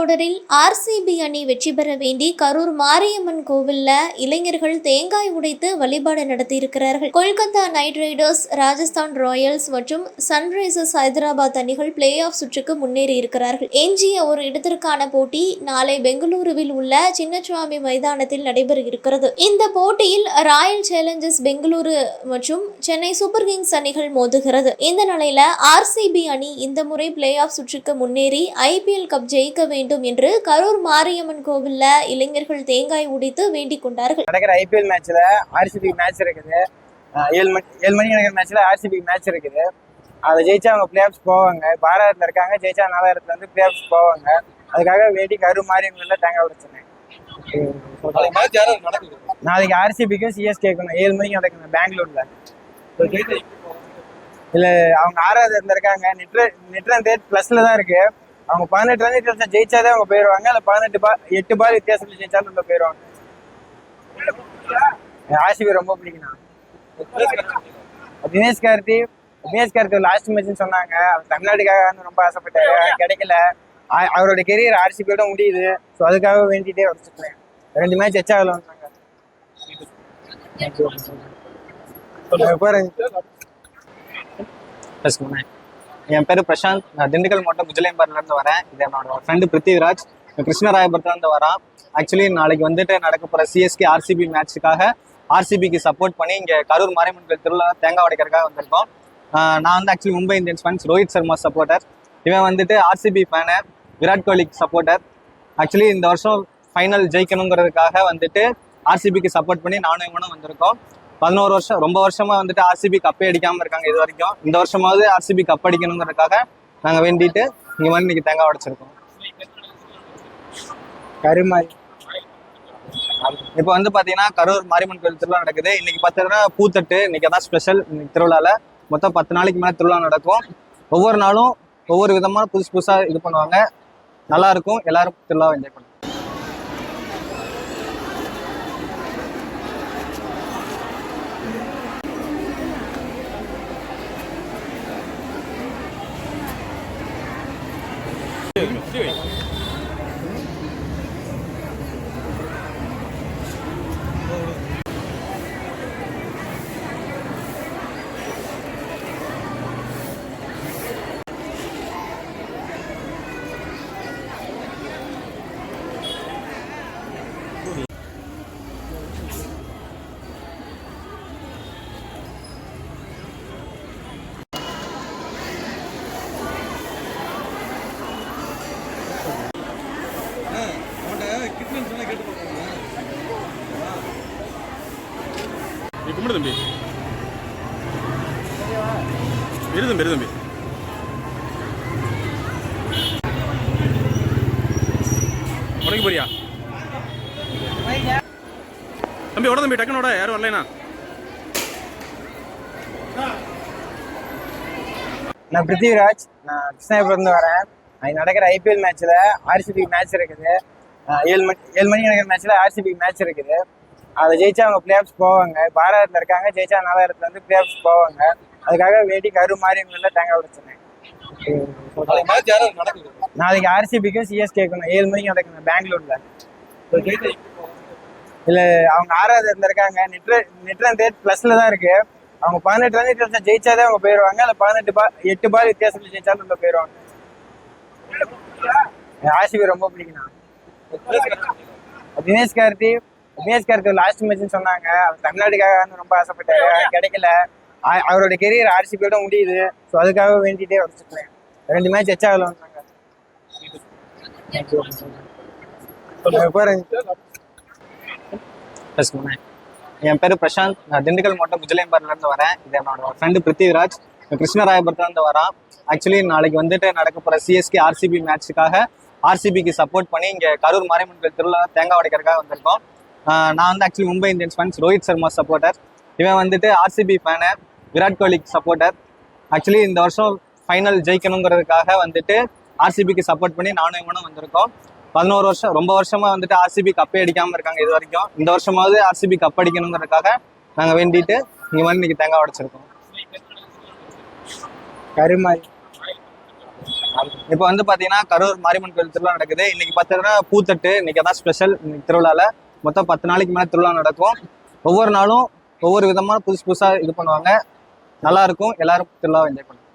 தொடரில் ஆர்சிபி அணி வெற்றி பெற வேண்டி கரூர் மாரியம்மன் கோவில்ல இளைஞர்கள் தேங்காய் உடைத்து வழிபாடு நடத்தியிருக்கிறார்கள். Kolkata knight riders Rajasthan royals மற்றும் சன்ரைசர்ஸ் ஹைதராபாத் அணிகள் பிளே ஆஃப் சுற்றுக்கு முன்னேறி இருக்கிறார்கள். எஞ்சிய ஒரு இடத்திற்கான போட்டி நாளை பெங்களூருவில் உள்ள சின்னசுவாமி மைதானத்தில் நடைபெற இருக்கிறது. இந்த போட்டியில் ராயல் சேலஞ்சர்ஸ் பெங்களூரு மற்றும் சென்னை சூப்பர் கிங்ஸ் அணிகள் மோதுகிறது. இந்த நிலையில ஆர்சிபி அணி இந்த முறை பிளே ஆஃப் சுற்றுக்கு முன்னேறி ஐபிஎல் கப் ஜெயிக்க வேண்டும் என்று கரூர் மாரியம்மன் கோவில்ல இளைஞர்கள் தேங்காய் உடைத்து வேண்டிக் கொண்டார்கள். நடக்கிற ஐபிஎல் மேட்ச்ல ஆர்சிபி மேட்ச் இருக்குது. ஏழு மணி ஏழு மணிக்கு நடக்கிற மேட்ச்ல ஆர்சிபி மேட்ச் இருக்குது. அதை ஜெயிச்சா அவங்க பிளே ஆஃப்ஸ் போவாங்க. ஆறாயிரத்துல இருக்காங்க ஜெயிச்சா நாலாயிரத்துல வந்து பிளே ஆஃப்ஸ் போவாங்க. அதுக்காக வேண்டி கரு மாரியம்மன்ல தேங்காய் உடைச்சினேன் நாளைக்கு ஆர்சிபிக்கும் சிஎஸ்கேக்கும் ஏழு மணிக்கு நடக்குது பெங்களூர்ல. இல்ல அவங்க ஆறாவது நெட்ர நெட்ரன் ரேட் பிளஸ்ல தான் இருக்கு. அவங்க பதினெட்டு ரன் எடுத்தா ஜெயிச்சாதே அவங்க போயிடுவாங்க. இல்ல பதினெட்டு பால் எட்டு பால் வித்தியாசத்துல ஜெயிச்சாலும் உள்ள போயிடுவாங்க. ஆர்சிபி ரொம்ப பிடிக்கும் தினேஷ் கார்த்தி தினேஷ் கார்த்தி லாஸ்ட் மேட்ச்னு சொன்னாங்க. அவர் தமிழ்நாட்டுக்காக வந்து ரொம்ப ஆசைப்பட்டாரு. கிடைக்கல. அவரோட கெரியர் ஆர்சிபியோட முடியுது. ஸோ அதுக்காக வேண்டிட்டே வச்சுக்கிறேன் ரெண்டு மேட்ச் எச்சா வந்தாங்க. பாருங்க. என் பேர் பிரசாந்த். நான் திண்டுக்கல் மாவட்டம் குஜலேம்பர்ல வரேன். இது என்னோட ஃப்ரெண்டு பிருத்திவிராஜ். கிருஷ்ணராயபுரத்துலேருந்து வரான் வரேன். ஆக்சுவலி நாளைக்கு வந்துட்டு நடக்க போகிற சிஎஸ்கே ஆர்சிபி மேட்ச்சுக்காக ஆர்சிபிக்கு சப்போர்ட் பண்ணி இங்கே கரூர் மாரியம்மன் கோயில் திருவிழா தேங்காய் உடைக்கிறதுக்காக வந்திருக்கோம். நான் வந்து actually Mumbai Indians fans Rohit Sharma supporter இவன் வந்துட்டு ஆர்சிபி ஃபேனு விராட் கோலிக்கு சப்போர்ட்டர் ஆக்சுவலி இந்த வருஷம் ஃபைனல் ஜெயிக்கணுங்கிறதுக்காக வந்துட்டு ஆர்சிபிக்கு சப்போர்ட் பண்ணி நானும் இவனும் வந்திருக்கோம். பதினோரு வருஷம் ரொம்ப வருஷமா வந்துட்டு ஆர்சிபி கப்பே அடிக்காம இருக்காங்க இது வரைக்கும். இந்த வருஷமாவது ஆர்சிபி கப் அடிக்கணுங்கிறதுக்காக நாங்க வேண்டிட்டு இங்க வந்து இன்னைக்கு தேங்காய் உடைச்சிருக்கோம். கருமாரி. இப்போ வந்து பாத்தீங்கன்னா கரூர் மாரியம்மன் கோயில் திருவிழா நடக்குது. இன்னைக்கு பார்த்தீங்கன்னா பூத்தட்டு இன்னைக்கு அதான் ஸ்பெஷல் இன்னைக்கு திருவிழால. மொத்தம் பத்து நாளைக்கு மேலே திருவிழா நடக்கும். ஒவ்வொரு நாளும் ஒவ்வொரு விதமா புதுசு புதுசா இது பண்ணுவாங்க. நல்லா இருக்கும். எல்லாரும் திருவிழா என்ஜாய் பண்ணுவாங்க doing. கும்பிடு தம்பி. இரு தம்பி இரு தம்பி. உடைக்க போறியா தம்பி உட தம்பி டக்குனு உட யாரும் வரலனா நான் பிருத்திவிராஜ். நான் கிருஷ்ணாபுரத்துலேருந்து வரேன். இன்னைக்கு நடக்கிற ஐபிஎல் மேட்ச்ல ஆர்சிபி மேட்ச் இருக்குது. ஏழு மணி ஏழு மணிக்கு நடக்கிற மேட்ச்சில் ஆர்சிபி மேட்ச் இருக்குது. அதை ஜெயிச்சா அவங்க பிளே ஆஃப்ஸ் போவாங்க. ஆறாயிரத்துல இருக்காங்க ஜெயிச்சா நாலாயிரத்துல வந்து பிளே ஆஃப்ஸ் போவாங்க. அதுக்காக வேண்டி கரு மாரியம்மன்ல தேங்காய் உடைச்சினேன் நாளைக்கு ஆர்சிபிக்கும் சிஎஸ்கேக்கும் ஏழு மணிக்கு நடக்குது பெங்களூர்ல. இல்ல அவங்க ஆறாவது இடத்துல இருக்காங்க. நெட்ர நெட்ரன் ரேட் பிளஸ்ல தான் இருக்கு. அவங்க பதினெட்டு ரன் எடுத்தா ஜெயிச்சாதே அவங்க போயிடுவாங்க. இல்ல பதினெட்டு பால் எட்டு பால் வித்தியாசத்துல ஜெயிச்சாலும் உள்ள போயிடுவாங்க ஆர்சிபி ரொம்ப பிடிக்கும் தினேஷ் கார்த்தி. கார்த்தி லாஸ்ட் மேட்ச்னு சொன்னாங்க. அவர் தமிழ்நாட்டுக்காக வந்து ரொம்ப ஆசைப்பட்டாரு. கிடைக்கல. ஆ- அவரோட கெரியர் ஆர்சிபியோட முடியுது. ஸோ அதுக்காக வேண்டிட்டே வச்சுக்கிறேன் ரெண்டு மேட்ச் எச்சா வந்தாங்க பாருங்க. ப்ளஸ் என் பேர் பிரசாந்த். நான் திண்டுக்கல் மாவட்டம் குஜலேம்பர்ல இருந்து வரேன். இது என்னோட ஃப்ரெண்டு பிருத்திவிராஜ். நான் கிருஷ்ணராயபுரத்துல இருந்து வரேன். ஆக்சுவலி நாளைக்கு வந்துட்டு நடக்க போற சிஎஸ்கே ஆர்சிபி மேட்ச்சுக்காக ஆர்சிபிக்கு சப்போர்ட் பண்ணி இங்க கரூர் மாரியம்மன் கோயில் திருவிழா தேங்காய் உடைக்கிறதுக்காக வந்திருக்கோம். நான் வந்து actually Mumbai Indians fans Rohit Sharma supporter இவன் வந்துட்டு ஆர்சிபி ஃபேனு விராட் கோலிக்கு சப்போர்ட்டர் ஆக்சுவலி இந்த வருஷம் ஃபைனல் ஜெயிக்கணுங்கிறதுக்காக வந்துட்டு ஆர்சிபிக்கு சப்போர்ட் பண்ணி நானும் இவனும் வந்திருக்கோம். பதினோரு வருஷம் ரொம்ப வருஷமா வந்துட்டு ஆர்சிபி கப்பே அடிக்காம இருக்காங்க இது வரைக்கும். இந்த வருஷமாவது ஆர்சிபி கப் அடிக்கணுங்கிறதுக்காக நாங்க வேண்டிட்டு இங்க வந்து இன்னைக்கு தேங்காய் உடைச்சிருக்கோம். கருமாரி. இப்போ வந்து பாத்தீங்கன்னா கரூர் மாரியம்மன் கோயில் திருவிழா நடக்குது. இன்னைக்கு பார்த்தீங்கன்னா பூத்தட்டு இன்னைக்கு தான் ஸ்பெஷல் இன்னைக்கு திருவிழால மொத்தம் பத்து நாளைக்கு மேலே திருவிழா நடக்கும். ஒவ்வொரு நாளும் ஒவ்வொரு விதமான புதுசு புதுசா இது பண்ணுவாங்க. நல்லா இருக்கும். எல்லாரும் திருவிழா என்ஜாய் பண்ணுவாங்க